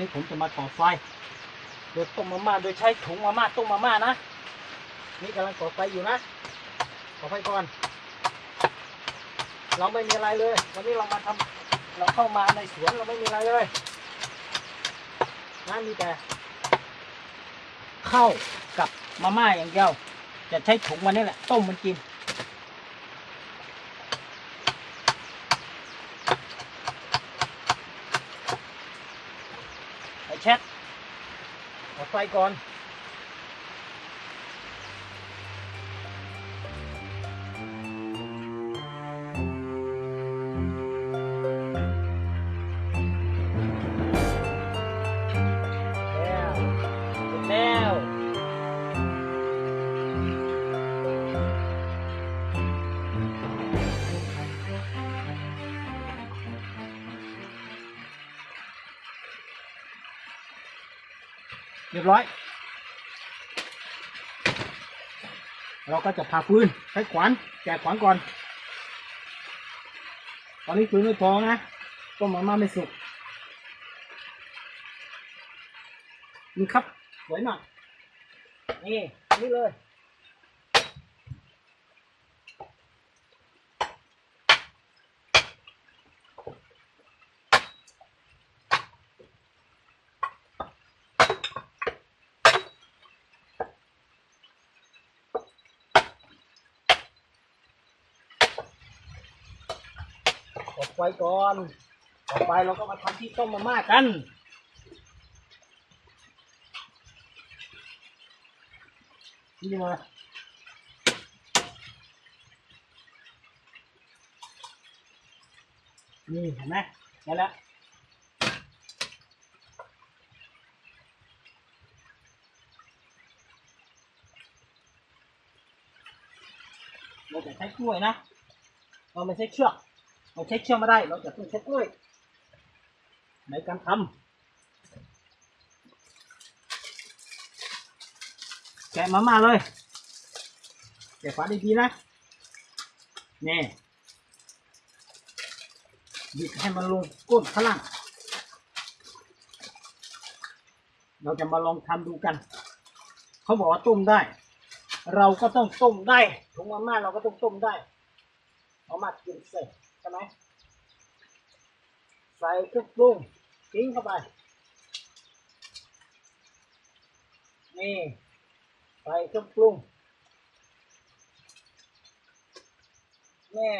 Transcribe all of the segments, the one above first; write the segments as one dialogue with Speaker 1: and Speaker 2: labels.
Speaker 1: นี้ผมจะมาต่อไฟ โดยต้มมาม่าโดยใช้ถุงมาม่าต้มมาม่านะ นี่กำลังก่อไฟอยู่นะก่อไฟก่อน เราไม่มีอะไรเลย วันนี้เรามาทำเราเข้ามาในสวนเราไม่มีอะไรเลยนะมีแต่ข้าวกับมาม่าอย่างเดียว จะใช้ถุงมันนี่แหละ ต้มมันกิน ไปเช็ดเอาไฟก่อน เรียบร้อย เราก็จะพาฟืนใช้ขวานแกะขวานก่อน ตอนนี้ฟืนไม่พอนะต้มมาม่าไม่สุกนี่ครับสวยหน่อยนี่นี่เลย ไฟก่อน ต่อไปเราก็มาทำที่ต้มมาม่ากัน นี่มานี่เห็นไหมได้แล้วเราจะใช้กล้วยนะเราไม่ใช้เชือก เราใช้เชื่อกไม่ได้ เราจะต้องใช้กล้วย ในการทำแกะมาม่าเลยแกะฝาดีๆนะนี่บิดให้มันลงก้นข้างล่าง เราจะมาลองทำดูกัน เขาบอกว่าต้มได้ เราก็ต้องต้มได้ถุงมาม่าเราก็ต้องต้มได้ เอามากินเสร็จ ใช่ไหมใส่เครื่องปรุงทิ้งเข้าไป นี่ใส่เครื่องปรุงแน่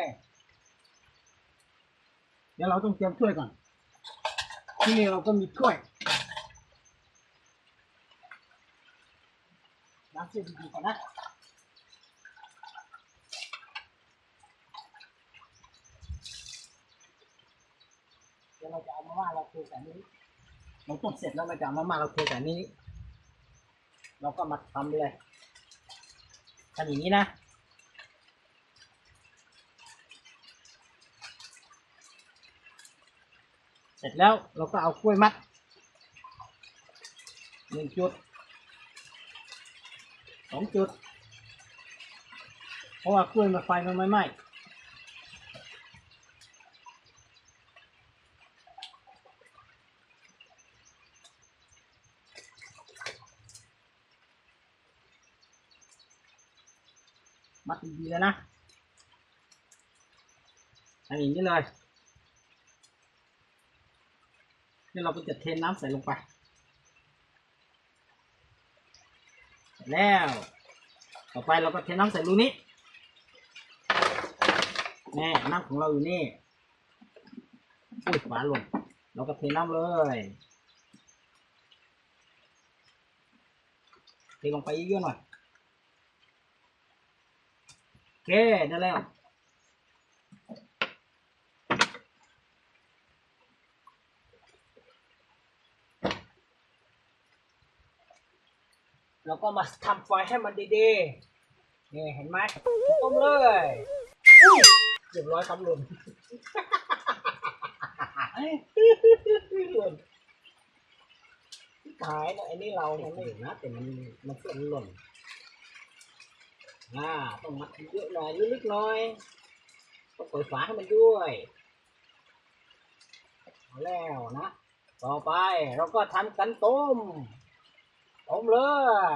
Speaker 1: เดี๋ยวเราต้องเตรียมถ้วยก่อน ที่นี่เราก็มีถ้วยล้างเส้นดีๆก่อนนะ เดี๋ยวเราจะเอามาม่าเราเทใส่นี้เราต้มเสร็จแล้วเราจะเอามาม่าเราเทใส่นี้ เราก็มาทำเลยทำอย่างนี้นะเสร็จแล้วเราก็เอากล้วยมัดหนึ่งจุดสองจุด เพราะว่ากล้วยมาไฟมันไม่ไหม้ มัดดีๆเลยนะอย่างนี้เลยนี่เราก็จะเทน้ำใส่ลงไป แล้ว ต่อไปเราก็เทน้ำใส่รูนี้แน่น้ำของเราอยู่นี่อุ้ยฝาหล่นเราก็เทน้ำเลยเทลงไปเยอะๆหน่อย โอ เคได้แล้วเราก็มาทำไฟให้มันดีๆ นี่เห็นไหมต้มเลยเรียบร้อยครับล่นหล่นขายนะไอ้นี่เรามันไม่นะแต่มันมันเส้นหล่น อ่าต้องมัดเยอะหน่อยลึกๆหน่อยต้องเปิดฝาให้มันด้วยแล้วนะ ต่อไปเราก็ทำกันต้มต้มเล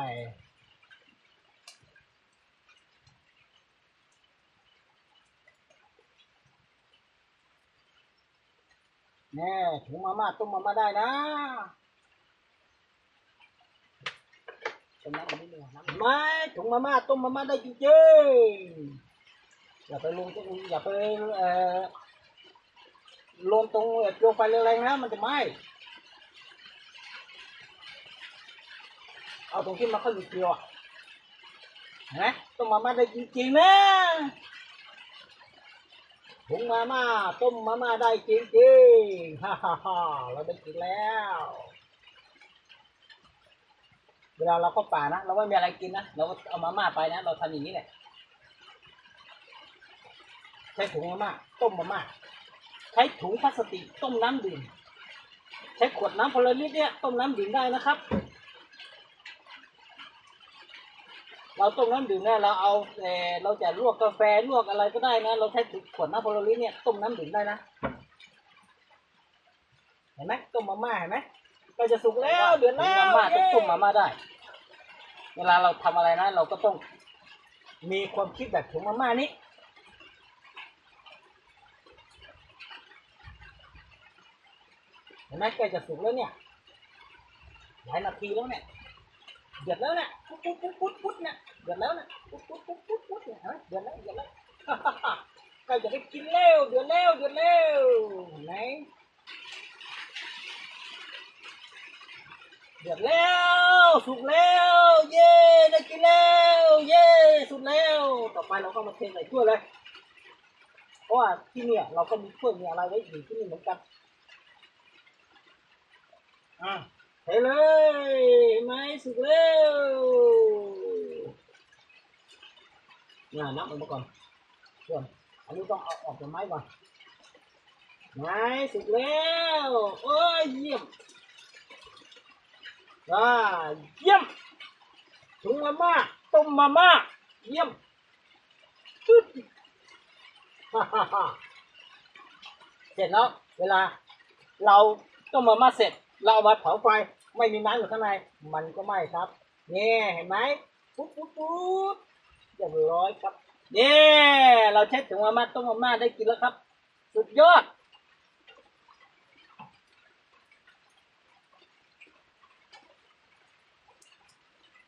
Speaker 1: ยแน่ถุงมาม่าต้มมาม่าได้นะ ต้มน้ำมันนิดนึงน้ำไม่ถุงมาม่าต้มมาม่าได้จริงๆอย่าไปลงตรงอย่าไปเอ่อลงตรงเอ่อเกลียวไฟแรงๆนะมันจะไหม้เอาตรงที่มันเข้าอยู่เกลียวอะต้มมาม่าได้จริงๆนะถุงมาม่าต้มมาม่าได้จริงๆฮ่าฮ่าฮ่าเราได้กินแล้ว วลาเราเข้าป่านะเราไม่มีอะไรกินนะเราเอามาม่าไปนะเราทำอย่างนี้แหละใช้ถุงมาม่าต้มมาม่าใช้ถุงพลาสติกต้มน้ำดื่มใช้ขวดน้ำพลลิตรเนี่ยต้มน้ำดื่มได้นะครับ เราต้มน้ำดื่มเนี่ยเราเอาเออเราจะลวกกาแฟลวกอะไรก็ได้นะ เราใช้ขวดน้ำโพลาริสเนี่ยต้มน้ำดื่มได้นะเห็นไหมต้มมาม่าเห็นไหมก็จะสุกแล้วเดือดแล้วมาม่าต้องต้มมาม่าได้ เวลาเราทำอะไรนะ เราก็ต้องมีความคิดแบบถุงมาม่านี้เห็นไหมใกล้จะสุกแล้วเนี่ยหลายนาทีแล้วเนี่ยเดือดแล้วเนี่ยปุ๊บปุ๊บปุ๊บปุ๊บปุ๊บเนี่ยเดือดแล้วเนี่ยปุ๊บปุ๊บปุ๊บปุ๊บปุ๊บเนี่ยเห็นไหมเดือดแล้วเดือดแล้ว ใกล้จะได้กินแล้วเดือดแล้วเดือดแล้วเห็นไหนเดือดแล้วสุกแล้ว เย้ได้กินแล้วเย้สุกแล้ว ต่อ ไปเราก็มาเทใส่ถ้วยเลย เพราะว่าที่เนี่ยเราก็มีถ้วยมีอะไรไว้อยู่ที่นี่เหมือนกัน อะเทเลยเห็นไหมสุกแล้วเนี่ยนับออกมาก่อนส่วนอันนี้ต้องเอาออกจากไม้ก่อนไม้สุกแล้วโอ้ยเยี่ยมว้าเยี่ยมถุงมาม่าต้มมาม่าเยี่ยมตึ๊ดฮ่าฮ่าฮ่า เสร็จแล้ว เวลา เราต้มมาม่าเสร็จ เราเอามาเผาไฟไม่มีน้ำอยู่ข้างใน มันก็ไหม้ครับเนี่ยเห็นไหมปุ๊บปุ๊บปุ๊บเรียบร้อยครับเนี่ยเราใช้ถุงมาม่าต้มมาม่าได้กินแล้วครับ สุดยอด